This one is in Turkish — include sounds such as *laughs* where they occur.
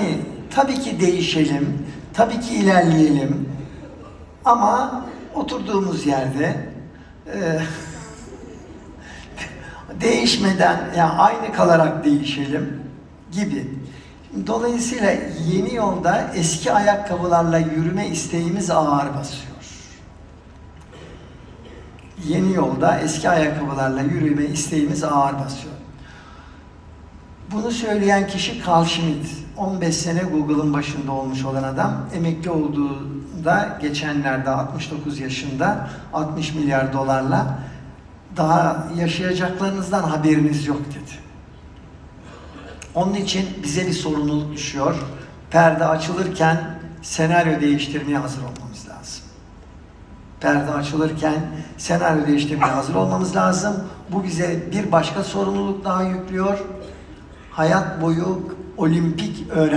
Yani tabii ki değişelim, tabii ki ilerleyelim ama oturduğumuz yerde e, *laughs* değişmeden yani aynı kalarak değişelim gibi. Dolayısıyla yeni yolda eski ayakkabılarla yürüme isteğimiz ağır basıyor. Yeni yolda eski ayakkabılarla yürüme isteğimiz ağır basıyor. Bunu söyleyen kişi Carl Schmitt. 15 sene Google'ın başında olmuş olan adam. Emekli olduğunda geçenlerde 69 yaşında 60 milyar dolarla daha yaşayacaklarınızdan haberiniz yok dedi. Onun için bize bir sorumluluk düşüyor. Perde açılırken senaryo değiştirmeye hazır olmamız lazım. Perde açılırken senaryo değiştirmeye hazır olmamız lazım. Bu bize bir başka sorumluluk daha yüklüyor. Hayat boyu olimpik öğren